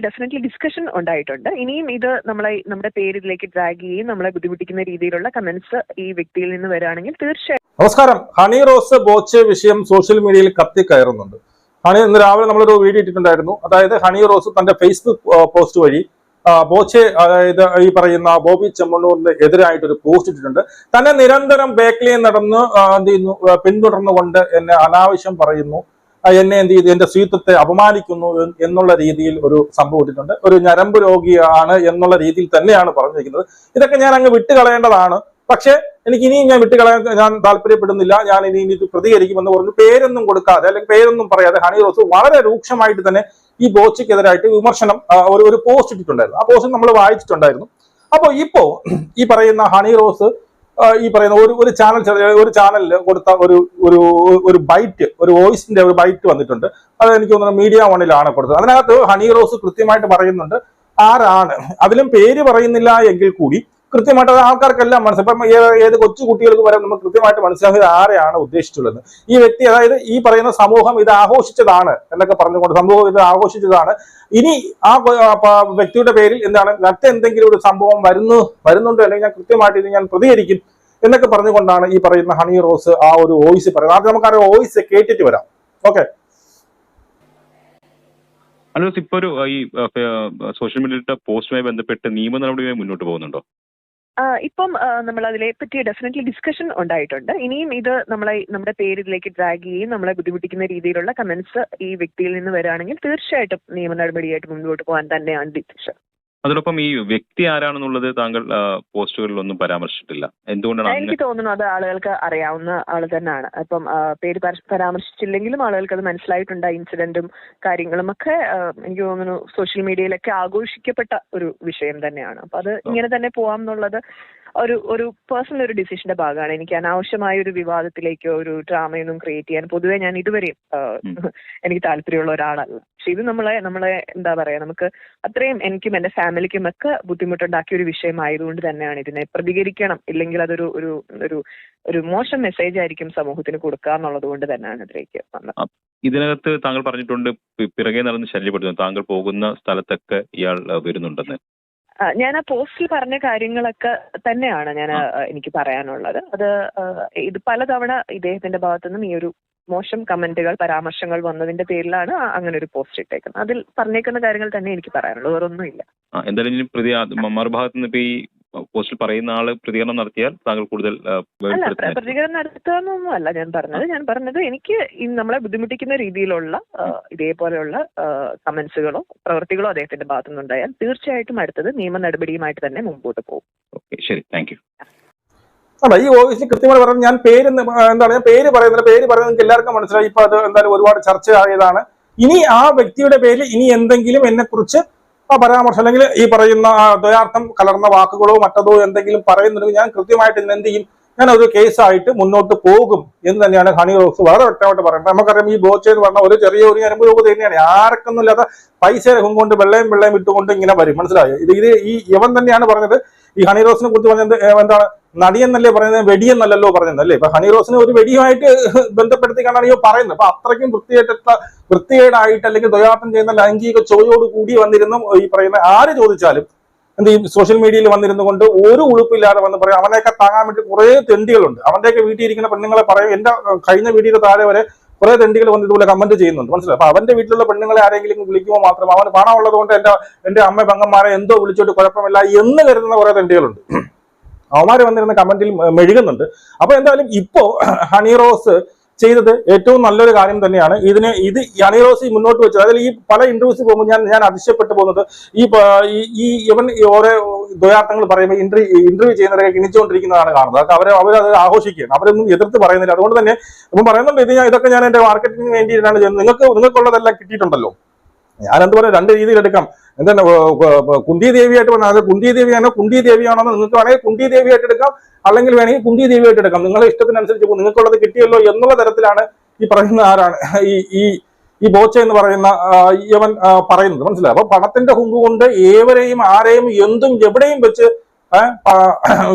Definitely discussion ഉണ്ടായിട്ടുണ്ട്. ഇനിയും ഇത് നമ്മളെ നമ്മുടെ പേരിലേക്ക് ഡ്രാഗ് ചെയ്യും നമ്മളെ ബുദ്ധിമുട്ടിക്കുന്ന രീതിയിലുള്ള കമന്റ്സ് ഈ വ്യക്തിയിൽ നിന്ന് വരാണെങ്കിൽ തീർച്ചയായും. നമസ്കാരം. ഹണി റോസ് ബോച്ച് വിഷയം സോഷ്യൽ മീഡിയയിൽ കത്തി കയറുന്നുണ്ട്. ഹണി ഇന്ന് രാവിലെ നമ്മളൊരു വീഡിയോ ഇട്ടിട്ടുണ്ടായിരുന്നു. അതായത് ഹണി റോസ് തന്റെ ഫേസ്ബുക്ക് പോസ്റ്റ് വഴി ബോച്ചെ അതായത് ഈ പറയുന്ന ബോബി ചെമ്മണ്ണൂരിന് എതിരായിട്ട് ഒരു പോസ്റ്റ് ഇട്ടിട്ടുണ്ട്. തന്നെ നിരന്തരം ബേക്കലിയെ നടന്ന് എന്ത് ചെയ്യുന്നു പിന്തുടർന്നുകൊണ്ട് എന്നെ അനാവശ്യം പറയുന്നു. എന്നെ എന്ത് ചെയ്തു? എന്റെ സ്വീത്വത്തെ അപമാനിക്കുന്നു എന്നുള്ള രീതിയിൽ ഒരു സംഭവം ഇട്ടിട്ടുണ്ട്. ഒരു ഞരമ്പ് രോഗിയാണ് എന്നുള്ള രീതിയിൽ തന്നെയാണ് പറഞ്ഞിരിക്കുന്നത്. ഇതൊക്കെ ഞാൻ അങ്ങ് വിട്ടുകളയേണ്ടതാണ്. പക്ഷേ എനിക്ക് ഇനിയും ഞാൻ വിട്ടുകളയാൻ ഞാൻ താല്പര്യപ്പെടുന്നില്ല. ഞാൻ ഇനി ഇനി പ്രതികരിക്കുമെന്ന് പറഞ്ഞു പേരൊന്നും കൊടുക്കാതെ അല്ലെങ്കിൽ പേരൊന്നും പറയാതെ ഹണി റോസ് വളരെ രൂക്ഷമായിട്ട് തന്നെ ഈ ബോച്ചയ്ക്കെതിരായിട്ട് വിമർശനം ഒരു ഒരു പോസ്റ്റ് ഇട്ടിട്ടുണ്ടായിരുന്നു. ആ പോസ്റ്റ് നമ്മൾ വായിച്ചിട്ടുണ്ടായിരുന്നു. അപ്പോൾ ഇപ്പോ ഈ പറയുന്ന ഹണി റോസ് ഈ പറയുന്ന ഒരു ഒരു ചാനൽ ഒരു ചാനലിൽ കൊടുത്ത ഒരു ഒരു ഒരു ബൈറ്റ് ഒരു വോയിസിന്റെ ഒരു ബൈറ്റ് വന്നിട്ടുണ്ട്. അത് എനിക്ക് തോന്നുന്നു മീഡിയ വണ്ണിലാണ് കൊടുത്തത്. അതിനകത്ത് ഹണി റോസ് കൃത്യമായിട്ട് പറയുന്നുണ്ട് ആരാണ്. അതിലും പേര് പറയുന്നില്ല എങ്കിൽ കൂടി കൃത്യമായിട്ട് അത് ആൾക്കാർക്കെല്ലാം മനസ്സിലായി. ഇപ്പം ഏത് കൊച്ചു കുട്ടികൾക്ക് വരെ നമുക്ക് കൃത്യമായിട്ട് മനസ്സിലാക്കിയത് ആരെയാണ് ഉദ്ദേശിച്ചുള്ളത് ഈ വ്യക്തി അതായത് ഈ പറയുന്ന സമൂഹം ഇത് ആഘോഷിച്ചതാണ് എന്നൊക്കെ പറഞ്ഞുകൊണ്ട് സമൂഹം ഇത് ആഘോഷിച്ചതാണ്. ഇനി ആ വ്യക്തിയുടെ പേരിൽ എന്താണ് മറ്റെന്തെങ്കിലും ഒരു സംഭവം വരുന്നു വരുന്നുണ്ട്? അല്ലെങ്കിൽ ഞാൻ കൃത്യമായിട്ട് ഇത് ഞാൻ പ്രതികരിക്കും എന്നൊക്കെ പറഞ്ഞുകൊണ്ടാണ് ഈ പറയുന്ന ഹണി റോസ് ആ ഒരു വോയിസ് പറയുന്നത്. ആദ്യം നമുക്ക് ആ വോയിസ് കേട്ടിട്ട് വരാം. ഓക്കെ. അലോസ് ഇപ്പൊ ഒരു ഈ സോഷ്യൽ മീഡിയയുടെ പോസ്റ്റുമായി ബന്ധപ്പെട്ട് നിയമ നടപടിയുമായി മുന്നോട്ട് പോകുന്നുണ്ടോ? ഇപ്പം നമ്മൾ അതിനെ പറ്റി ഡെഫിനറ്റ്ലി ഡിസ്കഷൻ ഉണ്ടായിട്ടുണ്ട്. ഇനിയും ഇത് നമ്മളെ നമ്മുടെ പേരിലേക്ക് ഡ്രാഗ് ചെയ്യും നമ്മളെ ബുദ്ധിമുട്ടിക്കുന്ന രീതിയിലുള്ള കമന്റ്സ് ഈ വ്യക്തിയിൽ നിന്ന് വരികയാണെങ്കിൽ തീർച്ചയായിട്ടും നിയമ നടപടിയായിട്ട് മുന്നോട്ട് പോകാൻ തന്നെയാണ് ഡിസിഷൻ അതോടൊപ്പം ഈ വ്യക്തി ആരാണെന്നുള്ളത് താങ്കൾ പോസ്റ്റുകളിലൊന്നും പരാമർശിച്ചിട്ടില്ല. എന്തുകൊണ്ടാണ് എനിക്ക് തോന്നുന്നു അത് ആളുകൾക്ക് അറിയാവുന്ന ആൾ തന്നെയാണ്. അപ്പം പേര് പരാമർശിച്ചില്ലെങ്കിലും ആളുകൾക്ക് അത് മനസ്സിലായിട്ടുണ്ട്. ആ ഇൻസിഡന്റും കാര്യങ്ങളും ഒക്കെ എനിക്ക് തോന്നുന്നു സോഷ്യൽ മീഡിയയിലൊക്കെ ആഘോഷിക്കപ്പെട്ട ഒരു വിഷയം തന്നെയാണ്. അപ്പൊ അത് ഇങ്ങനെ തന്നെ പോവാം എന്നുള്ളത് ഒരു ഒരു പേഴ്സണൽ ഒരു ഡിസിഷന്റെ ഭാഗമാണ്. എനിക്ക് അനാവശ്യമായ ഒരു വിവാദത്തിലേക്കോ ഒരു ഡ്രാമയൊന്നും ക്രിയേറ്റ് ചെയ്യാൻ പൊതുവെ ഞാൻ ഇതുവരെയും എനിക്ക് താല്പര്യമുള്ള ഒരാളല്ല. പക്ഷെ ഇത് നമ്മളെ നമ്മളെ എന്താ പറയാ നമുക്ക് അത്രയും എനിക്കും എന്റെ ഫാമിലിക്കും ഒക്കെ ബുദ്ധിമുട്ടുണ്ടാക്കിയ ഒരു വിഷയമായതുകൊണ്ട് തന്നെയാണ് ഇതിനെ പ്രതികരിക്കണം. ഇല്ലെങ്കിൽ അതൊരു ഒരു ഒരു ഒരു മോശം മെസ്സേജ് ആയിരിക്കും സമൂഹത്തിന് കൊടുക്കുക എന്നുള്ളത് കൊണ്ട് തന്നെയാണ് ഇതിലേക്ക് വന്നത്. ഇതിനകത്ത് താങ്കൾ പറഞ്ഞിട്ടുണ്ട് പിറകെ നടന്ന് ശല്യപ്പെടുത്തുന്നു. താങ്കൾ പോകുന്ന സ്ഥലത്തൊക്കെ ഇയാൾ വരുന്നുണ്ടെന്ന്. ഞാൻ ആ പോസ്റ്റിൽ പറഞ്ഞ കാര്യങ്ങളൊക്കെ തന്നെയാണ് ഞാൻ എനിക്ക് പറയാനുള്ളത്. അത് ഇത് പലതവണ ഇദ്ദേഹത്തിന്റെ ഭാഗത്തു നിന്നും ഈ ഒരു മോശം കമന്റുകൾ പരാമർശങ്ങൾ വന്നതിന്റെ പേരിലാണ് അങ്ങനെ ഒരു പോസ്റ്റ് ഇട്ടേക്കുന്നത്. അതിൽ പറഞ്ഞേക്കുന്ന കാര്യങ്ങൾ തന്നെ എനിക്ക് പറയാനുള്ളൂ. വേറൊന്നുമില്ല. എന്തായാലും പ്രതി മറുഭാഗത്ത് നിന്ന് ഈ പോസ്റ്റിൽ പറയുന്ന ആൾ പ്രതികരണം നടത്തിയാൽ താങ്കൾ കൂടുതൽ അല്ല പ്രതികരണം നടത്തുകയെന്നൊന്നും അല്ല ഞാൻ പറഞ്ഞത്. ഞാൻ പറഞ്ഞത് എനിക്ക് ഈ നമ്മളെ ബുദ്ധിമുട്ടിക്കുന്ന രീതിയിലുള്ള ഇതേപോലെയുള്ള കമന്റ്സുകളോ പ്രവൃത്തികളോ അദ്ദേഹത്തിന്റെ ഭാഗത്തുനിന്നുണ്ടായാൽ തീർച്ചയായിട്ടും അടുത്തത് നിയമ നടപടിയുമായിട്ട് തന്നെ മുമ്പോട്ട് പോകും. ഓക്കെ ശരി. Thank you. അല്ല ഈ ഓഫീസിൽ കൃത്യമായി പറഞ്ഞു ഞാൻ പേര് എന്താ എന്താണ് ഞാൻ പേര് പറയുന്നില്ല. പേര് പറയുന്നത് നിങ്ങൾക്ക് എല്ലാവർക്കും മനസ്സിലായി. ഇപ്പൊ അത് എന്തായാലും ഒരുപാട് ചർച്ച ആയതാണ്. ഇനി ആ വ്യക്തിയുടെ പേരിൽ ഇനി എന്തെങ്കിലും എന്നെ കുറിച്ച് പരാമർശം അല്ലെങ്കിൽ ഈ പറയുന്ന ദ്വയാർത്ഥം കലർന്ന വാക്കുകളോ മറ്റതോ എന്തെങ്കിലും പറയുന്നുണ്ടെങ്കിൽ ഞാൻ കൃത്യമായിട്ട് ഇതിന് എന്ത് ചെയ്യും? ഞാൻ ഒരു കേസായിട്ട് മുന്നോട്ട് പോകും എന്ന് തന്നെയാണ് ഹണി റോക്സ് വളരെ വ്യക്തമായിട്ട് പറയുന്നത്. നമുക്കറിയാം ഈ ബോച്ച എന്ന് പറഞ്ഞ ഒരു ചെറിയ ഒരു ഞരമ്പ് രൂപ തന്നെയാണ്. ആർക്കൊന്നും ഇല്ലാത്ത പൈസ രഹം കൊണ്ട് വെള്ളയും വെള്ളയും ഇട്ടുകൊണ്ട് ഇങ്ങനെ വരും. മനസ്സിലായോ? ഇത് ഇത് ഈ യവൻ തന്നെയാണ് പറഞ്ഞത്. ഈ ഹണി റോസിനെ കുറിച്ച് പറഞ്ഞത് എന്താണ്? നടിയെന്നല്ലേ പറയുന്നത്? വെടിയെന്നല്ലല്ലോ പറയുന്നത് അല്ലേ? ഇപ്പൊ ഹണി റോസിനെ ഒരു വെടിയുമായിട്ട് ബന്ധപ്പെടുത്തിക്കാണ് ഈ പറയുന്നത്. അപ്പൊ അത്രയ്ക്കും വൃത്തിയായിട്ടുള്ള വൃത്തികേടായിട്ട് അല്ലെങ്കിൽ ദ്വയാർത്ഥം ചെയ്യുന്ന ലൈംഗിക ചോയോട് കൂടി വന്നിരുന്നു ഈ പറയുന്ന ആര് ചോദിച്ചാലും എന്ത് ഈ സോഷ്യൽ മീഡിയയിൽ വന്നിരുന്നു കൊണ്ട് ഒരു ഉളുപ്പില്ലാതെ വന്ന് പറയും. അവനെയൊക്കെ താങ്ങാൻ വേണ്ടി കുറെ തെണ്ടികളുണ്ട്. അവന്റെയൊക്കെ വീട്ടിൽ ഇരിക്കുന്ന പെണ്ണുങ്ങളെ പറയും. എന്റെ കഴിഞ്ഞ വീഡിയോയുടെ താഴെ വരെ കുറെ തെണ്ടികൾ വന്ന് ഇതുപോലെ കമന്റ് ചെയ്യുന്നുണ്ട്. മനസ്സിലായി? അപ്പൊ അവന്റെ വീട്ടിലുള്ള പെണ്ണുങ്ങളെ ആരെങ്കിലും വിളിക്കുമോ മാത്രം? അവന് പണം ഉള്ളത് കൊണ്ട് എന്റെ എന്റെ അമ്മ പെങ്ങന്മാരെ എന്തോ വിളിച്ചോട്ട് കുഴപ്പമില്ല എന്ന് കരുതുന്ന കുറെ തെണ്ടികളുണ്ട്. അവന്മാര് വന്നിരുന്ന കമന്റിൽ മെഴുകുന്നുണ്ട്. അപ്പൊ എന്തായാലും ഇപ്പോ ഹണി റോസ് ചെയ്തത് ഏറ്റവും നല്ലൊരു കാര്യം തന്നെയാണ്. ഇതിന് ഇത് ഹണി റോസ് മുന്നോട്ട് വെച്ചത് അതിൽ ഈ പല ഇന്റർവ്യൂസ് പോകുമ്പോൾ ഞാൻ ഞാൻ അതിശയപ്പെട്ടു പോകുന്നത് ഈ ഈ- ഇവൻ ഓരോ ദ്വയാർത്ഥങ്ങൾ പറയുമ്പോൾ ഇന്റർവ്യൂ ഇന്റർവ്യൂ ചെയ്യുന്നവരെ കിണിച്ചുകൊണ്ടിരിക്കുന്നതാണ് കാണുന്നത്. അതൊക്കെ അവരെ അവരത് ആഘോഷിക്കുകയാണ്. അവരൊന്നും എതിർത്ത് പറയുന്നില്ല. അതുകൊണ്ട് തന്നെ ഇപ്പം പറയുന്നുണ്ട് ഇത് ഞാൻ ഇതൊക്കെ ഞാൻ എന്റെ മാർക്കറ്റിന് വേണ്ടിയിട്ടാണ് ചെയ്യുന്നത്. നിങ്ങൾക്ക് നിങ്ങൾക്കുള്ളതെല്ലാം കിട്ടിയിട്ടുണ്ടല്ലോ. ഞാൻ എന്ത് പറയാം രണ്ട് രീതിയിൽ എടുക്കാം എന്താണ് കുന്തി ദേവിയായിട്ട് പറഞ്ഞാൽ അത് കുന്തി ദേവിയാണോ കുന്തി ദേവിയാണോ നിങ്ങൾക്ക് വേണമെങ്കിൽ കുന്തി ദേവിയായിട്ട് എടുക്കാം അല്ലെങ്കിൽ വേണമെങ്കിൽ കുന്തി ദേവിയായിട്ട് എടുക്കാം നിങ്ങളുടെ ഇഷ്ടത്തിനനുസരിച്ച് നിങ്ങൾക്കുള്ളത് കിട്ടിയല്ലോ എന്നുള്ള തരത്തിലാണ് ഈ പറയുന്ന ആരാണ് ഈ ഈ ഈ ബോച്ച എന്ന് പറയുന്ന ഇവൻ പറയുന്നത്. മനസ്സിലായി? അപ്പൊ പണത്തിന്റെ ഹുങ്ക് കൊണ്ട് ഏവരെയും ആരെയും എന്തും എവിടെയും വെച്ച്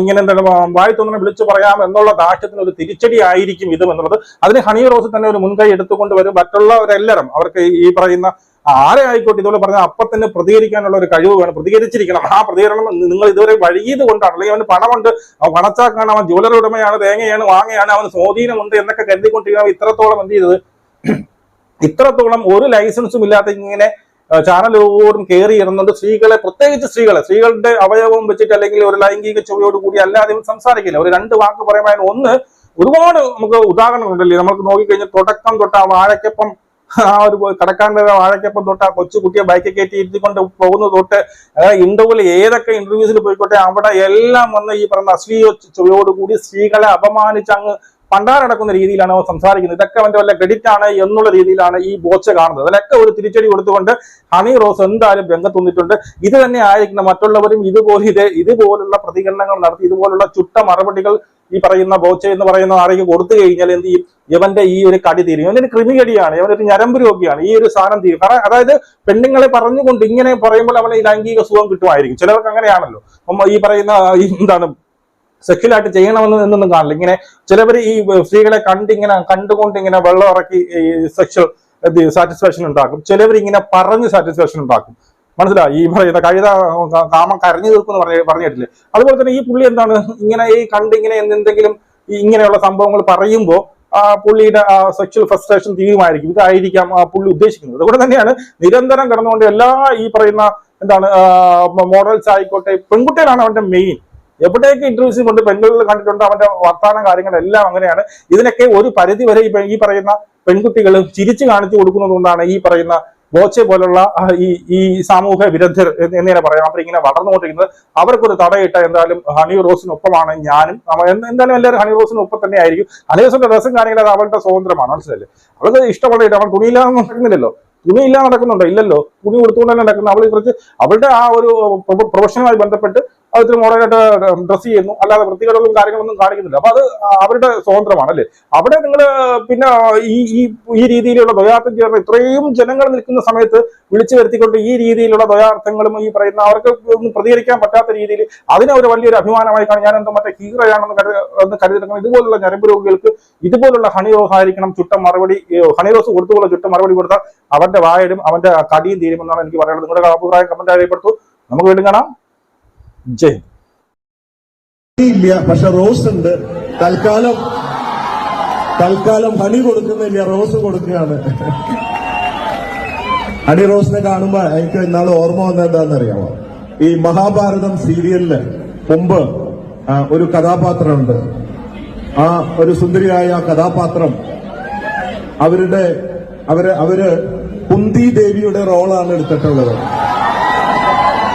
ഇങ്ങനെ എന്താണ് വായി തോന്നണം വിളിച്ചു പറയാം എന്നുള്ള ദാഷ്ട്യത്തിന് ഒരു തിരിച്ചടി ആയിരിക്കും ഇത് എന്നുള്ളത്. അതിന് ഹണി റോസ് തന്നെ ഒരു മുൻകൈ എടുത്തുകൊണ്ട് വരും. മറ്റുള്ളവരെല്ലാവരും അവർക്ക് ഈ പറയുന്ന ആരെ ആയിക്കോട്ടെ ഇതുപോലെ പറഞ്ഞാൽ അപ്പൊ തന്നെ പ്രതികരിക്കാനുള്ള ഒരു കഴിവ് വേണം. പ്രതികരിച്ചിരിക്കണം. ആ പ്രതികരണം നിങ്ങൾ ഇതുവരെ വഴിയത് കൊണ്ടാണ് അല്ലെങ്കിൽ അവന് പണമുണ്ട്. അവൻ പണച്ചാക്കാണ്. അവൻ ജ്വല്ലറി ഉടമയാണ്. തേങ്ങയാണ്. വാങ്ങയാണ്. അവന് സ്വാധീനമുണ്ട് എന്നൊക്കെ കരുതിക്കൊണ്ടിരിക്കുന്ന ഇത്രത്തോളം എന്ത് ചെയ്തത്? ഇത്രത്തോളം ഒരു ലൈസൻസും ഇല്ലാത്ത ഇങ്ങനെ ചാനലോടും കയറി ഇടുന്നുണ്ട് സ്ത്രീകളെ പ്രത്യേകിച്ച് സ്ത്രീകളെ സ്ത്രീകളുടെ അവയവം വെച്ചിട്ട് അല്ലെങ്കിൽ ഒരു ലൈംഗിക ചുവയോട് കൂടി അല്ലാതെ സംസാരിക്കില്ല. ഒരു രണ്ട് വാക്ക് പറയുമ്പോൾ ഒന്ന് ഒരുപാട് നമുക്ക് ഉദാഹരണങ്ങളുണ്ടല്ലേ? നമുക്ക് നോക്കിക്കഴിഞ്ഞാൽ തുടക്കം തൊട്ട് ആ വാഴയ്ക്കൊപ്പം ആ ഒരു കടക്കാരന്റെ വാഴക്കപ്പം തൊട്ട് ആ കൊച്ചു കുട്ടിയെ ബൈക്ക് കയറ്റി ഇരുത്തിക്കൊണ്ട് പോകുന്നത് തൊട്ട് ഇന്റർവ്യൂവിൽ ഏതൊക്കെ ഇന്റർവ്യൂസിൽ പോയിക്കോട്ടെ അവിടെ എല്ലാം വന്ന് ഈ പറഞ്ഞ അശ്ലീല ചുവയോടുകൂടി സ്ത്രീകളെ അപമാനിച്ച് അങ്ങ് പണ്ടാരടക്കുന്ന രീതിയിലാണ് അവൻ സംസാരിക്കുന്നത്. ഇതൊക്കെ അവന്റെ വല്ല ക്രെഡിറ്റ് ആണ് എന്നുള്ള രീതിയിലാണ് ഈ ബോച്ച കാണുന്നത്. അതിലൊക്കെ ഒരു തിരിച്ചടി കൊടുത്തുകൊണ്ട് ഹണി റോസ് എന്തായാലും രംഗത്ത് വന്നിട്ടുണ്ട് ഇത് തന്നെ ആയിരിക്കണം മറ്റുള്ളവരും ഇതുപോലെ ഇത് ഇതുപോലുള്ള പ്രതികരണങ്ങൾ നടത്തി ഇതുപോലുള്ള ചുട്ട മറുപടികൾ ഈ പറയുന്ന ബോച്ച എന്ന് പറയുന്ന ആരെയും കൊടുത്തു കഴിഞ്ഞാൽ എന്ത് ചെയ്യും? ഇവന്റെ ഈ ഒരു കടി തീരും. ഇവനൊരു കൃമികടിയാണ്. ഇവനൊരു ഞരമ്പ് രോഗിയാണ്. ഈ ഒരു സാധനം തീരും. കാരണം അതായത് പെണ്ണുങ്ങളെ പറഞ്ഞുകൊണ്ട് ഇങ്ങനെ പറയുമ്പോൾ അവനെ ലൈംഗിക സുഖം കിട്ടുമായിരിക്കും. ചിലർക്ക് അങ്ങനെയാണല്ലോ. ഈ പറയുന്ന എന്താണ് സെക്ഷലായിട്ട് ചെയ്യണമെന്ന് എന്നൊന്നും കാണില്ല. ഇങ്ങനെ ചിലവർ ഈ സ്ത്രീകളെ കണ്ടിങ്ങനെ കണ്ടുകൊണ്ട് ഇങ്ങനെ വെള്ളം ഇറക്കി സെക്ഷൽ സാറ്റിസ്ഫാക്ഷൻ ഉണ്ടാക്കും. ചിലവർ ഇങ്ങനെ പറഞ്ഞ് സാറ്റിസ്ഫാക്ഷൻ ഉണ്ടാക്കും. മനസ്സിലായി? ഈ പറയുന്ന കഴുത കാമം കരഞ്ഞു തീർക്കുമെന്ന് പറഞ്ഞ പറഞ്ഞിട്ടില്ലേ? അതുപോലെ തന്നെ ഈ പുള്ളി എന്താണ്? ഇങ്ങനെ ഈ കണ്ടിങ്ങനെ എന്തെങ്കിലും ഇങ്ങനെയുള്ള സംഭവങ്ങൾ പറയുമ്പോൾ ആ പുള്ളിയുടെ ആ സെക്ഷൽ ഫ്രസ്ട്രേഷൻ തീരുമായിരിക്കും. ഇതായിരിക്കാം ആ പുള്ളി ഉദ്ദേശിക്കുന്നത്. അതുകൊണ്ട് തന്നെയാണ് നിരന്തരം കിടന്നുകൊണ്ട് എല്ലാ ഈ പറയുന്ന എന്താണ് മോഡൽസ് ആയിക്കോട്ടെ പെൺകുട്ടികളാണ് അവന്റെ മെയിൻ എവിടെയൊക്കെ ഇന്റർവ്യൂസിൽ കൊണ്ട് പെൺകുട്ടികൾ കണ്ടിട്ടുണ്ട്? അവന്റെ വർത്താനം കാര്യങ്ങളെല്ലാം അങ്ങനെയാണ്. ഇതിനൊക്കെ ഒരു പരിധി വരെ ഈ പറയുന്ന പെൺകുട്ടികൾ ചിരിച്ചു കാണിച്ചു കൊടുക്കുന്നതുകൊണ്ടാണ് ഈ പറയുന്ന ബോച്ചെ പോലുള്ള ഈ ഈ സാമൂഹ്യ വിരുദ്ധർ എന്ന് എന്നിങ്ങനെ പറയാം അവർ ഇങ്ങനെ വളർന്നുകൊണ്ടിരിക്കുന്നത്. അവർക്കൊരു തടയിട്ട എന്തായാലും ഹണി റോസിനൊപ്പമാണ് ഞാനും. എന്തായാലും എല്ലാവരും ഹണി റോസിനൊപ്പം തന്നെ ആയിരിക്കും. ഹണി റോസിന്റെ ഡ്രസ്സും കാര്യങ്ങളും അത് അവളുടെ സ്വാതന്ത്ര്യമാണ് മനസ്സിലല്ലേ അവൾക്ക് ഇഷ്ടമുള്ള ഇട്ട് അവൾ തുണിയില്ലാതെ നടക്കുന്നില്ലല്ലോ. തുണിയില്ലാതെ നടക്കുന്നുണ്ടോ? ഇല്ലല്ലോ. തുണി കൊടുത്തുകൊണ്ടല്ലേ നടക്കുന്നത്. നടക്കുന്നു അവൾ കുറച്ച് അവളുടെ ആ ഒരു പ്രൊഫഷനുമായി ബന്ധപ്പെട്ട് അത് ഇത്തിരി മോഡലായിട്ട് ഡ്രസ് ചെയ്യുന്നു. അല്ലാതെ വൃത്തികേടുകളും കാര്യങ്ങളൊന്നും കാണിക്കുന്നില്ല. അപ്പൊ അത് അവരുടെ സ്വാതന്ത്ര്യമാണ് അല്ലേ? അവിടെ നിങ്ങൾ പിന്നെ ഈ ഈ ഈ രീതിയിലുള്ള ദ്വയാർത്ഥം ചേർന്ന് ഇത്രയും ജനങ്ങൾ നിൽക്കുന്ന സമയത്ത് വിളിച്ചു വരുത്തിക്കൊണ്ട് ഈ രീതിയിലുള്ള ദ്വയാർത്ഥങ്ങളും ഈ പറയുന്ന അവർക്ക് ഒന്നും പ്രതികരിക്കാൻ പറ്റാത്ത രീതിയിൽ അതിനെ ഒരു വലിയൊരു അഭിമാനമായി കാണും. ഞാൻ എന്തോ മറ്റേ ഹീറോയാണെന്ന് കരുതി എന്ന് ഇതുപോലുള്ള ഞരമ്പ് രോഗികൾക്ക് ഇതുപോലുള്ള ഹണി റോസ് ആയിരിക്കണം ചുട്ട മറുപടി ഹണി റോസ് കൊടുത്തുള്ള ചുട്ട മറുപടി കൊടുത്താൽ അവന്റെ വായടും അവന്റെ കടിയും തീരുമെന്നാണ് എനിക്ക് പറയാനുള്ളത്. നിങ്ങളുടെ അഭിപ്രായം കമന്റ് അറിയപ്പെട്ടു നമുക്ക് വീണ്ടും കാണാം. ജയ്. ഇല്ല പക്ഷെ റോസ് ഉണ്ട്. തൽക്കാലം തൽക്കാലം ഹണി കൊടുക്കുന്നില്ല റോസ് കൊടുക്കുകയാണ്. ഹണി റോസിനെ കാണുമ്പോ എനിക്ക് ഇന്നാൾ ഓർമ്മ എന്താണെന്നറിയാമോ ഈ മഹാഭാരതം സീരിയലിൽ മുമ്പ് ഒരു കഥാപാത്രമുണ്ട്. ആ ഒരു സുന്ദരിയായ കഥാപാത്രം അവരുടെ അവർ അവർ കുന്തി ദേവിയുടെ റോളാണ് എടുത്തിട്ടുള്ളത്.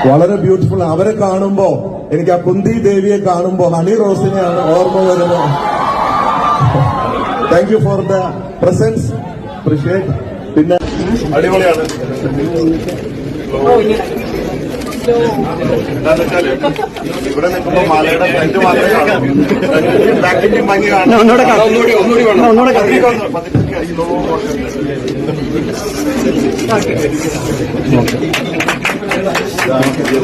വളരെ ബ്യൂട്ടിഫുൾ അവരെ കാണുമ്പോ എനിക്ക് ആ കുന്തി ദേവിയെ കാണുമ്പോ ഹണി റോസിനെയാണ് ഓർമ്മ വരുന്നത്. Thank you for the presence appreciate പിന്നെ അടിപൊളിയാണ്. ഇവിടെ നിൽക്കുമ്പോ മലയുടെ ഫ്രണ്ട് മാത്രമേ കാണൂ. ബാക്കിന്റെ ഭംഗി കാണാം. ഒന്നുകൂടെ ഒന്നുകൂടി ഒന്നുകൂടി വേണം. ഒന്നുകൂടെ പതുക്കെ Danke.